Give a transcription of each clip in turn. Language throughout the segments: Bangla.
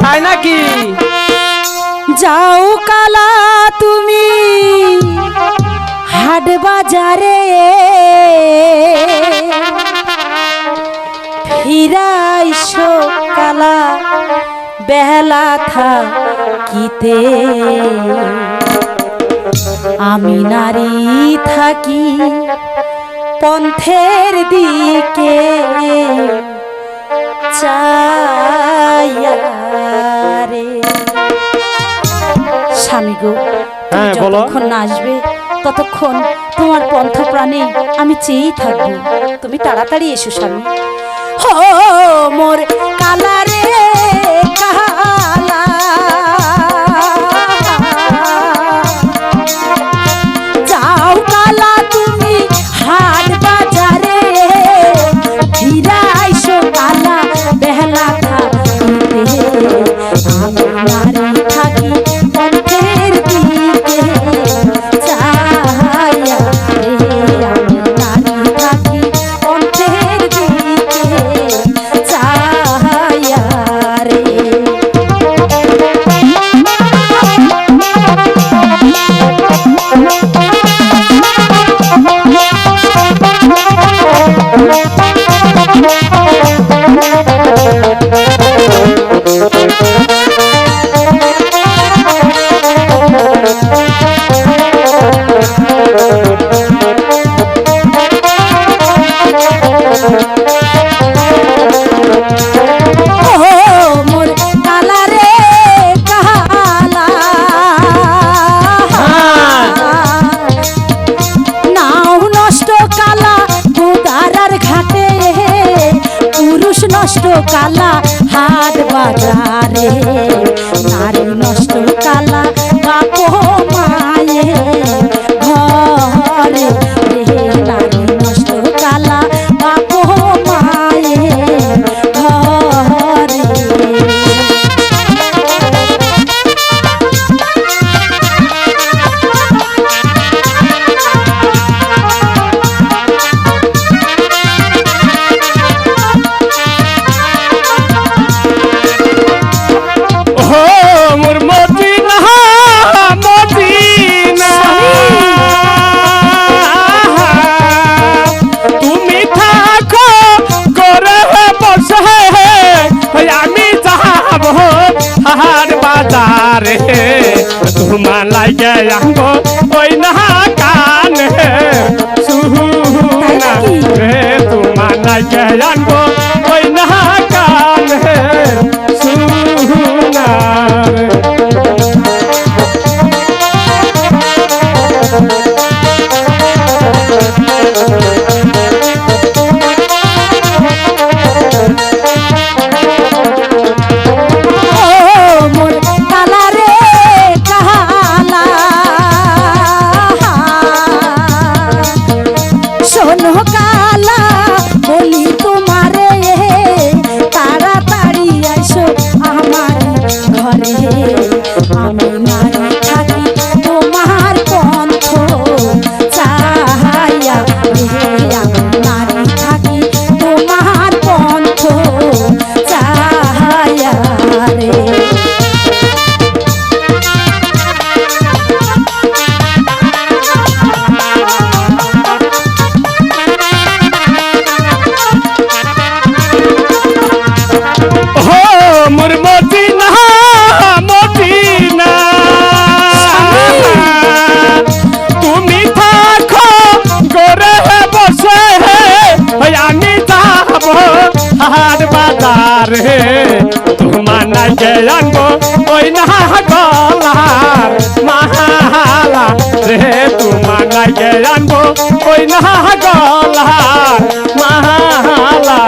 তাই নাকি? যাও কালা তুমি হাট বাজারে ফিরাইছো কালা বেলা থাকিতে। আমি নারী থাকি পন্থের দিকে। তুমি হ্যাঁ, যতক্ষণ না আসবে ততক্ষণ তোমার পন্থ প্রাণে আমি চেয়েই থাকব। তুমি তাড়াতাড়ি এসো স্বামী। হো মোর কালা নষ্ট কালা হাট বাজারে নারী নষ্ট কালা বাজারে। তোমার লাগে আঙ্গো ওই না কান। সুনা রে তোমার লাগে আঙ্গো ওই না কানে। গলার মাহালা। রে তোমার নাকে আনব ওই না গলার মাহালা।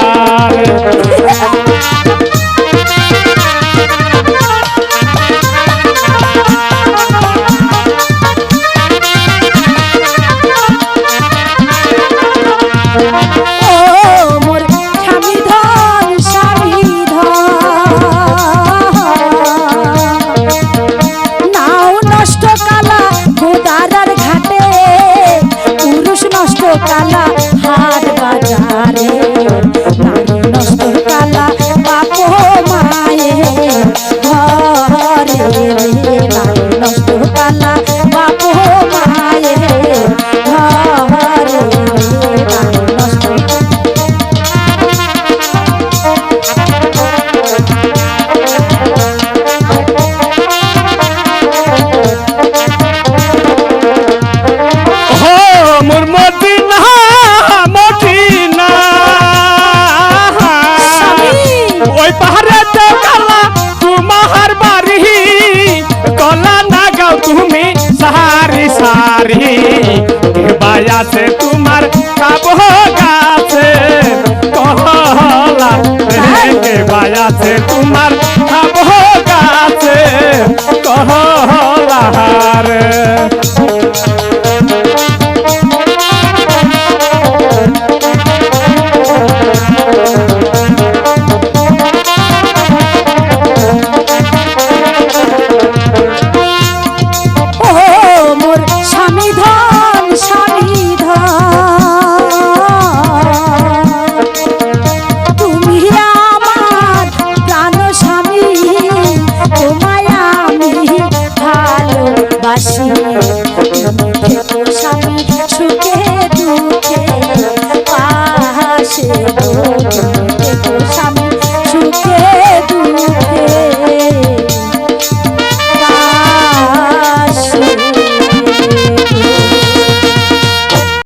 গাও তুমি সারি সারি বায়াছে তোমার খাব গাছে কহলা কে বায়াছে তোমার খাব গাছে কহলা রে